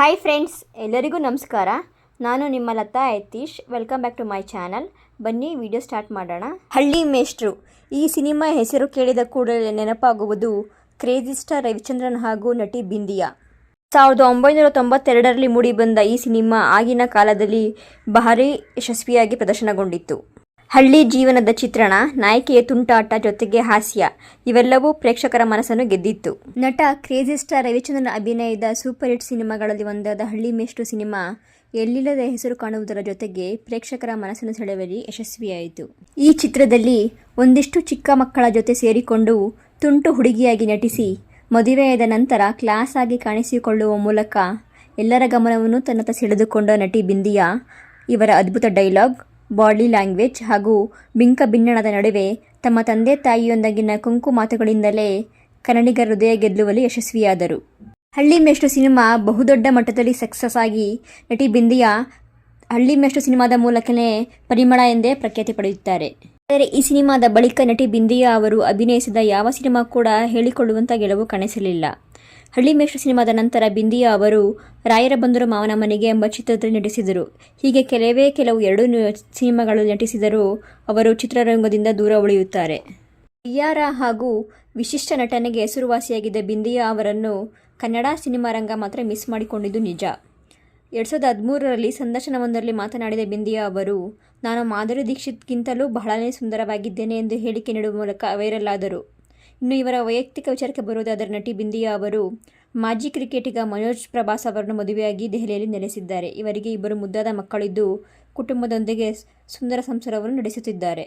Hi friends ಎಲ್ಲರಿಗೂ ನಮಸ್ಕಾರ. ನಾನು ನಿಮ್ಮ Latha Yatish. Welcome back to my channel ಬನ್ನಿ ವಿಡಿಯೋ ಸ್ಟಾರ್ಟ್ ಮಾಡೋಣ. ಹಳ್ಳಿ ಮೇಷ್ಟ್ರು. ಈ ಸಿನಿಮಾ ಹೆಸರು ಕೇಳಿದ ಕೂಡಲೇ ನೆನಪಾಗುವುದು ಕ್ರೇಜಿ ಸ್ಟಾರ್ ರವಿಚಂದ್ರನ್ ಹಾಗೂ ನಟಿ ಬಿಂದಿಯಾ. ಸಾವಿರದ ಒಂಬೈನೂರ ತೊಂಬತ್ತೆರಡರಲ್ಲಿ ಮೂಡಿಬಂದ ಈ ಸಿನಿಮಾ ಆಗಿನ ಕಾಲದಲ್ಲಿ ಭಾರೀ ಯಶಸ್ವಿಯಾಗಿ ಪ್ರದರ್ಶನಗೊಂಡಿತ್ತು. ಹಳ್ಳಿ ಜೀವನದ ಚಿತ್ರಣ, ನಾಯಕಿಯ ತುಂಟಾಟ ಜೊತೆಗೆ ಹಾಸ್ಯ. ಇವೆಲ್ಲವೂ ಪ್ರೇಕ್ಷಕರ ಮನಸ್ಸನ್ನು ಗೆದ್ದಿತ್ತು. ನಟ ಕ್ರೇಜಿ ಸ್ಟಾರ್ ರವಿಚಂದ್ರನ್ ಅಭಿನಯದ ಸೂಪರ್ ಹಿಟ್ ಸಿನಿಮಾಗಳಲ್ಲಿ ಒಂದಾದ ಹಳ್ಳಿ ಮೇಷ್ಟ್ರು ಸಿನಿಮಾ, ಎಲ್ಲಿಲ್ಲದ ಹೆಸರು ಕಾಣುವುದರ ಜೊತೆಗೆ ಪ್ರೇಕ್ಷಕರ ಮನಸ್ಸನ್ನು ಸೆಳೆವಲ್ಲಿ ಯಶಸ್ವಿಯಾಯಿತು. ಈ ಚಿತ್ರದಲ್ಲಿ ಒಂದಿಷ್ಟು ಚಿಕ್ಕ ಮಕ್ಕಳ ಜೊತೆ ಸೇರಿಕೊಂಡು ತುಂಟು ಹುಡುಗಿಯಾಗಿ ನಟಿಸಿ, ಮದುವೆಯಾದ ನಂತರ ಕ್ಲಾಸ್ ಆಗಿ ಕಾಣಿಸಿಕೊಳ್ಳುವ ಮೂಲಕ ಎಲ್ಲರ ಗಮನವನ್ನು ತನ್ನತ್ತ ಸೆಳೆದುಕೊಂಡ ನಟಿ ಬಿಂದಿಯಾ, ಇವರ ಅದ್ಭುತ ಡೈಲಾಗ್ ಬಾಡಿ ಲ್ಯಾಂಗ್ವೇಜ್ ಹಾಗೂ ಬಿಂಕ ಬಿನ್ನಣದ ನಡುವೆ ತಮ್ಮ ತಂದೆ ತಾಯಿಯೊಂದಿಗಿನ ಕುಂಕು ಮಾತುಗಳಿಂದಲೇ ಕನ್ನಡಿಗರ ಹೃದಯ ಗೆಲ್ಲುವಲ್ಲಿ ಯಶಸ್ವಿಯಾದರು. ಹಳ್ಳಿ ಮೇಷ್ಟ್ರು ಸಿನಿಮಾ ಬಹುದೊಡ್ಡ ಮಟ್ಟದಲ್ಲಿ ಸಕ್ಸಸ್ ಆಗಿ ನಟಿ ಬಿಂದಿಯಾ ಹಳ್ಳಿ ಮೇಷ್ಟ್ರು ಸಿನಿಮಾದ ಮೂಲಕನೇ ಪರಿಮಳ ಎಂದೇ ಪ್ರಖ್ಯಾತಿ ಪಡೆಯುತ್ತಾರೆ. ಆದರೆ ಈ ಸಿನಿಮಾದ ಬಳಿಕ ನಟಿ ಬಿಂದಿಯಾ ಅವರು ಅಭಿನಯಿಸಿದ ಯಾವ ಸಿನಿಮಾ ಕೂಡ ಹೇಳಿಕೊಳ್ಳುವಂಥ ಗೆಲುವು ಕಾಣಿಸಲಿಲ್ಲ. ಹಳ್ಳಿ ಮೇಷ ಸಿನಿಮಾದ ನಂತರ ಬಿಂದಿಯಾ ಅವರು ರಾಯರ ಬಂದರು ಮಾವನ ಮನೆಗೆ ಎಂಬ ಚಿತ್ರದಲ್ಲಿ ನಟಿಸಿದರು. ಹೀಗೆ ಕೆಲವೇ ಕೆಲವು ಎರಡು ಸಿನಿಮಾಗಳು ನಟಿಸಿದರೂ ಅವರು ಚಿತ್ರರಂಗದಿಂದ ದೂರ ಉಳಿಯುತ್ತಾರೆ. ಬಿಯಾರ ಹಾಗೂ ವಿಶಿಷ್ಟ ನಟನೆಗೆ ಹೆಸರುವಾಸಿಯಾಗಿದ್ದ ಬಿಂದಿಯಾ ಅವರನ್ನು ಕನ್ನಡ ಸಿನಿಮಾ ರಂಗ ಮಾತ್ರ ಮಿಸ್ ಮಾಡಿಕೊಂಡಿದ್ದು ನಿಜ. ಎರಡು ಸಾವಿರದ ಹದಿಮೂರರಲ್ಲಿ ಸಂದರ್ಶನವೊಂದರಲ್ಲಿ ಮಾತನಾಡಿದ ಬಿಂದಿಯಾ ಅವರು, ನಾನು ಮಾಧುರಿ ದೀಕ್ಷಿತ್ಗಿಂತಲೂ ಬಹಳನೇ ಸುಂದರವಾಗಿದ್ದೇನೆ ಎಂದು ಹೇಳಿಕೆ ನೀಡುವ ಮೂಲಕ ವೈರಲ್ ಆದರು ಇನ್ನು ಇವರ ವೈಯಕ್ತಿಕ ವಿಚಾರಕ್ಕೆ ಬರುವುದಾದರೆ ನಟಿ ಬಿಂದಿಯಾ ಅವರು, ಮಾಜಿ ಕ್ರಿಕೆಟಿಗ ಮನೋಜ್ ಪ್ರಭಾಸ್ ಅವರನ್ನು ಮದುವೆಯಾಗಿ ದೆಹಲಿಯಲ್ಲಿ ನೆಲೆಸಿದ್ದಾರೆ. ಇವರಿಗೆ ಇಬ್ಬರು ಮುದ್ದಾದ ಮಕ್ಕಳಿದ್ದು ಕುಟುಂಬದೊಂದಿಗೆ ಸುಂದರ ಸಂಸಾರವನ್ನು ನಡೆಸುತ್ತಿದ್ದಾರೆ.